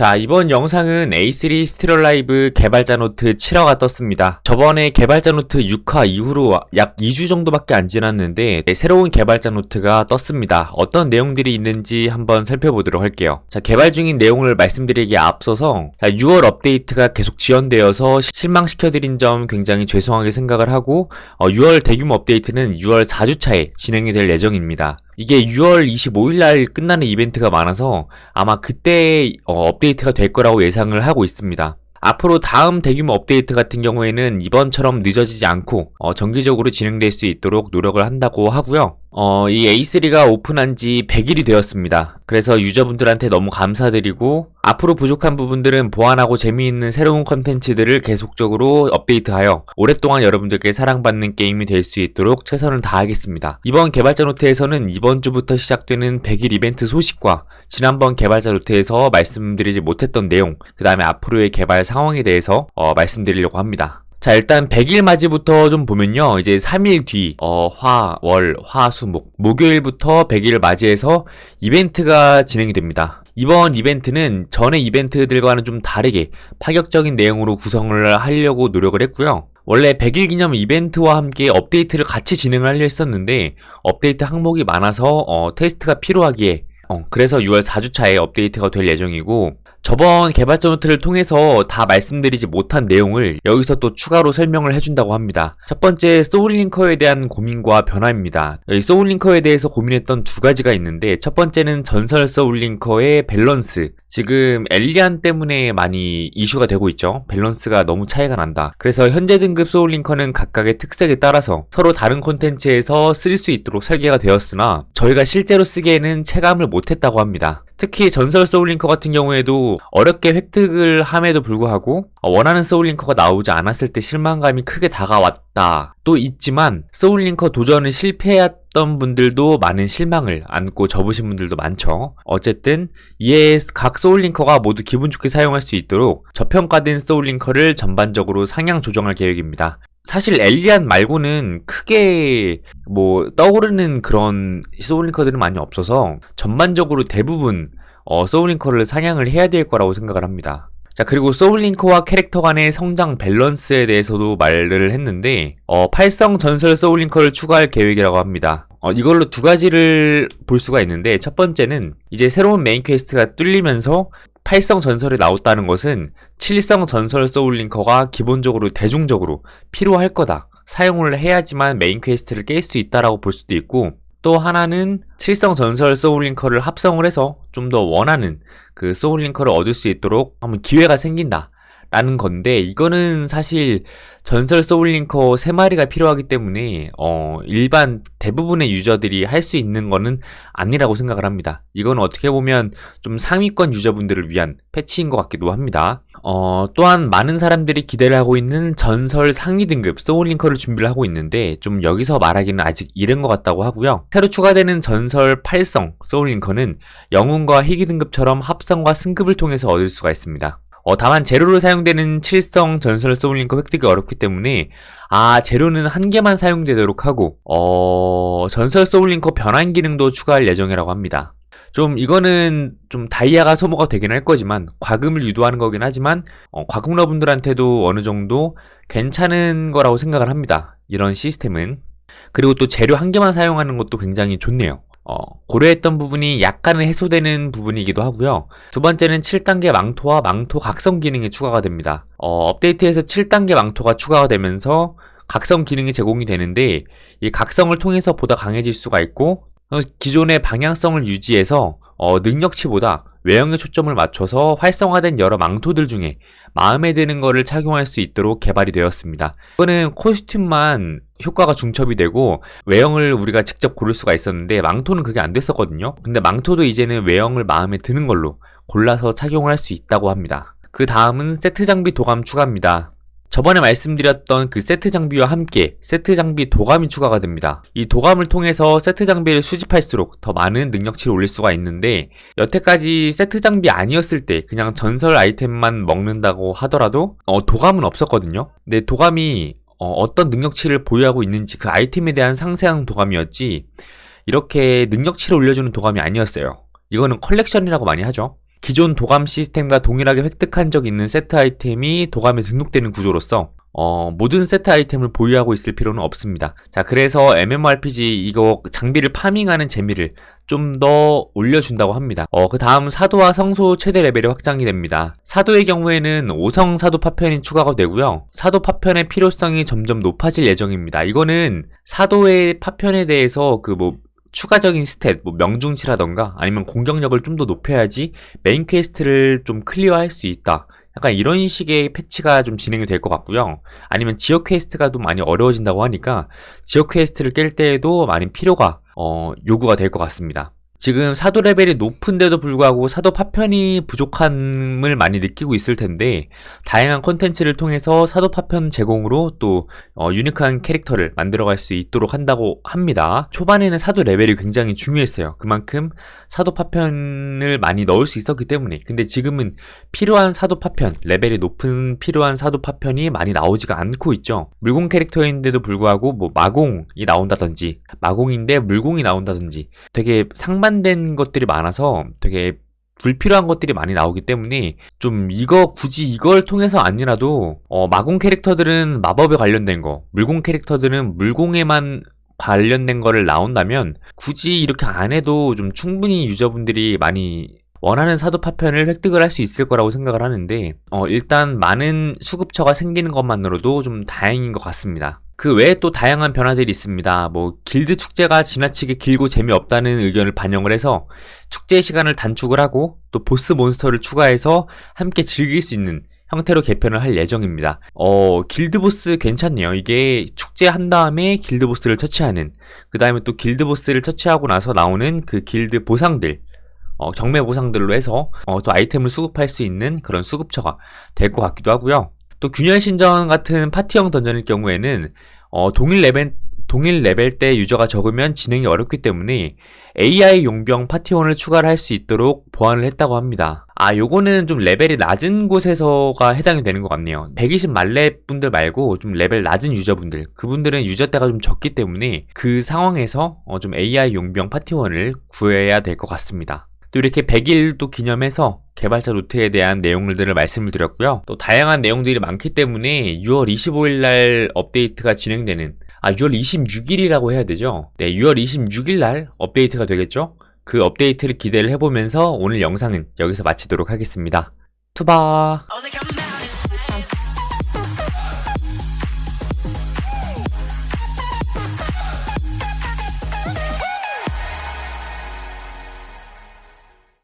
자, 이번 영상은 A3 스틸얼라이브 개발자 노트 7화가 떴습니다. 저번에 개발자 노트 6화 이후로 약 2주 정도밖에 안 지났는데 네, 새로운 개발자 노트가 떴습니다. 어떤 내용들이 있는지 한번 살펴보도록 할게요. 자, 개발 중인 내용을 말씀드리기에 앞서서 자, 6월 업데이트가 계속 지연되어서 실망시켜드린 점 굉장히 죄송하게 생각을 하고 어, 6월 대규모 업데이트는 6월 4주차에 진행이 될 예정입니다. 이게 6월 25일 날 끝나는 이벤트가 많아서 아마 그때 어, 업데이트가 될 거라고 예상을 하고 있습니다. 앞으로 다음 대규모 업데이트 같은 경우에는 이번처럼 늦어지지 않고 어, 정기적으로 진행될 수 있도록 노력을 한다고 하고요. 어, 이 A3가 오픈한 지 100일이 되었습니다. 그래서 유저분들한테 너무 감사드리고 앞으로 부족한 부분들은 보완하고 재미있는 새로운 컨텐츠들을 계속적으로 업데이트하여 오랫동안 여러분들께 사랑받는 게임이 될 수 있도록 최선을 다하겠습니다. 이번 개발자 노트에서는 이번 주부터 시작되는 100일 이벤트 소식과 지난번 개발자 노트에서 말씀드리지 못했던 내용, 그 다음에 앞으로의 개발 상황에 대해서 어, 말씀드리려고 합니다. 자, 일단 100일 맞이부터 좀 보면요. 이제 3일 뒤, 어, 화, 월, 화, 수, 목. 목요일부터 100일을 맞이해서 이벤트가 진행이 됩니다. 이번 이벤트는 전의 이벤트들과는 좀 다르게 파격적인 내용으로 구성을 하려고 노력을 했고요. 원래 100일 기념 이벤트와 함께 업데이트를 같이 진행을 하려 했었는데 업데이트 항목이 많아서 어, 테스트가 필요하기에 어, 그래서 6월 4주차에 업데이트가 될 예정이고 저번 개발자 노트를 통해서 다 말씀드리지 못한 내용을 여기서 또 추가로 설명을 해준다고 합니다. 첫 번째 소울링커에 대한 고민과 변화입니다. 이 소울링커에 대해서 고민했던 두 가지가 있는데 첫 번째는 전설 소울링커의 밸런스. 지금 엘리안 때문에 많이 이슈가 되고 있죠. 밸런스가 너무 차이가 난다. 그래서 현재 등급 소울링커는 각각의 특색에 따라서 서로 다른 콘텐츠에서 쓸 수 있도록 설계가 되었으나 저희가 실제로 쓰기에는 체감을 못했다고 합니다. 특히 전설 소울링커 같은 경우에도 어렵게 획득을 함에도 불구하고 원하는 소울링커가 나오지 않았을 때 실망감이 크게 다가왔다. 또 있지만 소울링커 도전을 실패했 던 분들도 많은 실망을 안고 접으신 분들도 많죠. 어쨌든 이에 각 소울링커가 모두 기분 좋게 사용할 수 있도록 저평가된 소울링커를 전반적으로 상향 조정할 계획입니다. 사실 엘리안 말고는 크게 뭐 떠오르는 그런 소울링커들은 많이 없어서 전반적으로 대부분 어, 소울링커를 상향을 해야 될 거라고 생각을 합니다. 자, 그리고 소울링커와 캐릭터 간의 성장 밸런스에 대해서도 말을 했는데, 어, 팔성 전설 소울링커를 추가할 계획이라고 합니다. 어, 이걸로 두 가지를 볼 수가 있는데, 첫 번째는 이제 새로운 메인 퀘스트가 뚫리면서 8성 전설에 나왔다는 것은 7성 전설 소울링커가 기본적으로 대중적으로 필요할 거다. 사용을 해야지만 메인 퀘스트를 깰 수 있다라고 볼 수도 있고 또 하나는 7성 전설 소울링커를 합성을 해서 좀 더 원하는 그 소울링커를 얻을 수 있도록 한번 기회가 생긴다. 라는 건데 이거는 사실 전설 소울링커 3마리가 필요하기 때문에 어 일반 대부분의 유저들이 할 수 있는 거는 아니라고 생각을 합니다. 이건 어떻게 보면 좀 상위권 유저분들을 위한 패치인 것 같기도 합니다. 어, 또한 많은 사람들이 기대를 하고 있는 전설 상위 등급 소울링커를 준비를 하고 있는데 좀 여기서 말하기는 아직 이른 것 같다고 하고요. 새로 추가되는 전설 8성 소울링커는 영웅과 희귀 등급처럼 합성과 승급을 통해서 얻을 수가 있습니다. 어, 다만 재료로 사용되는 7성 전설 소울링커 획득이 어렵기 때문에 아 재료는 한 개만 사용되도록 하고 어, 전설 소울링커 변환 기능도 추가할 예정이라고 합니다. 좀 이거는 좀 다이아가 소모가 되긴 할 거지만 과금을 유도하는 거긴 하지만 어, 과금러분들한테도 어느 정도 괜찮은 거라고 생각을 합니다. 이런 시스템은 그리고 또 재료 한 개만 사용하는 것도 굉장히 좋네요. 어, 고려했던 부분이 약간은 해소되는 부분이기도 하고요. 두 번째는 7단계 망토와 망토 각성 기능이 추가가 됩니다. 어, 업데이트에서 7단계 망토가 추가가 되면서 각성 기능이 제공이 되는데 이 각성을 통해서 보다 강해질 수가 있고 어, 기존의 방향성을 유지해서 어, 능력치보다 외형에 초점을 맞춰서 활성화된 여러 망토들 중에 마음에 드는 거를 착용할 수 있도록 개발이 되었습니다. 이거는 코스튬만 효과가 중첩이 되고 외형을 우리가 직접 고를 수가 있었는데 망토는 그게 안 됐었거든요. 근데 망토도 이제는 외형을 마음에 드는 걸로 골라서 착용을 할 수 있다고 합니다. 그 다음은 세트 장비 도감 추가입니다. 저번에 말씀드렸던 그 세트 장비와 함께 세트 장비 도감이 추가가 됩니다. 이 도감을 통해서 세트 장비를 수집할수록 더 많은 능력치를 올릴 수가 있는데 여태까지 세트 장비 아니었을 때 그냥 전설 아이템만 먹는다고 하더라도 어, 도감은 없었거든요. 근데 도감이 어, 떤 능력치를 보유하고 있는지 그 아이템에 대한 상세한 도감이었지 이렇게 능력치를 올려주는 도감이 아니었어요. 이거는 컬렉션이라고 많이 하죠. 기존 도감 시스템과 동일하게 획득한 적 있는 세트 아이템이 도감에 등록되는 구조로서 어, 모든 세트 아이템을 보유하고 있을 필요는 없습니다. 자, 그래서 MMORPG 이거 장비를 파밍하는 재미를 좀 더 올려준다고 합니다. 어, 그 다음 사도와 성소 최대 레벨이 확장이 됩니다. 사도의 경우에는 5성 사도 파편이 추가가 되고요. 사도 파편의 필요성이 점점 높아질 예정입니다. 이거는 사도의 파편에 대해서 그 뭐 추가적인 스탯, 뭐 명중치라던가 아니면 공격력을 좀 더 높여야지 메인 퀘스트를 좀 클리어할 수 있다. 약간 이런 식의 패치가 좀 진행이 될 것 같고요. 아니면 지역 퀘스트가 좀 많이 어려워진다고 하니까 지역 퀘스트를 깰 때에도 많이 필요가 어, 요구가 될 것 같습니다. 지금 사도 레벨이 높은데도 불구하고 사도 파편이 부족함을 많이 느끼고 있을 텐데 다양한 콘텐츠를 통해서 사도 파편 제공으로 또 어, 유니크한 캐릭터를 만들어갈 수 있도록 한다고 합니다. 초반에는 사도 레벨이 굉장히 중요했어요. 그만큼 사도 파편을 많이 넣을 수 있었기 때문에 근데 지금은 필요한 사도 파편 레벨이 높은 필요한 사도 파편이 많이 나오지가 않고 있죠. 물공 캐릭터인데도 불구하고 뭐 마공이 나온다든지 마공인데 물공이 나온다든지 되게 상반 된 것들이 많아서 되게 불필요한 것들이 많이 나오기 때문에 좀 이거 굳이 이걸 통해서 아니라도 어, 마공 캐릭터들은 마법에 관련된 거, 물공 캐릭터들은 물공에만 관련된 거를 나온다면 굳이 이렇게 안 해도 좀 충분히 유저분들이 많이 원하는 사도 파편을 획득을 할 수 있을 거라고 생각을 하는데 어, 일단 많은 수급처가 생기는 것만으로도 좀 다행인 것 같습니다. 그 외에 또 다양한 변화들이 있습니다. 뭐 길드 축제가 지나치게 길고 재미없다는 의견을 반영을 해서 축제 시간을 단축을 하고 또 보스 몬스터를 추가해서 함께 즐길 수 있는 형태로 개편을 할 예정입니다. 어, 길드보스 괜찮네요. 이게 축제한 다음에 길드보스를 처치하는, 그 다음에 또 길드보스를 처치하고 나서 나오는 그 길드 보상들, 어, 경매 보상들로 해서 어, 또 아이템을 수급할 수 있는 그런 수급처가 될 것 같기도 하고요. 또 균열 신전 같은 파티형 던전일 경우에는 어, 동일 레벨 동일 레벨 때 유저가 적으면 진행이 어렵기 때문에 AI 용병 파티원을 추가를 할 수 있도록 보완을 했다고 합니다. 아, 요거는 좀 레벨이 낮은 곳에서가 해당이 되는 것 같네요. 120 말레 분들 말고 좀 레벨 낮은 유저분들, 그분들은 유저 때가 좀 적기 때문에 그 상황에서 어, 좀 AI 용병 파티원을 구해야 될 것 같습니다. 또 이렇게 100일 또 기념해서 개발자 노트에 대한 내용들을 말씀을 드렸고요. 또 다양한 내용들이 많기 때문에 6월 25일 날 업데이트가 진행되는 아 6월 26일이라고 해야 되죠. 네, 6월 26일 날 업데이트가 되겠죠. 그 업데이트를 기대를 해보면서 오늘 영상은 여기서 마치도록 하겠습니다. come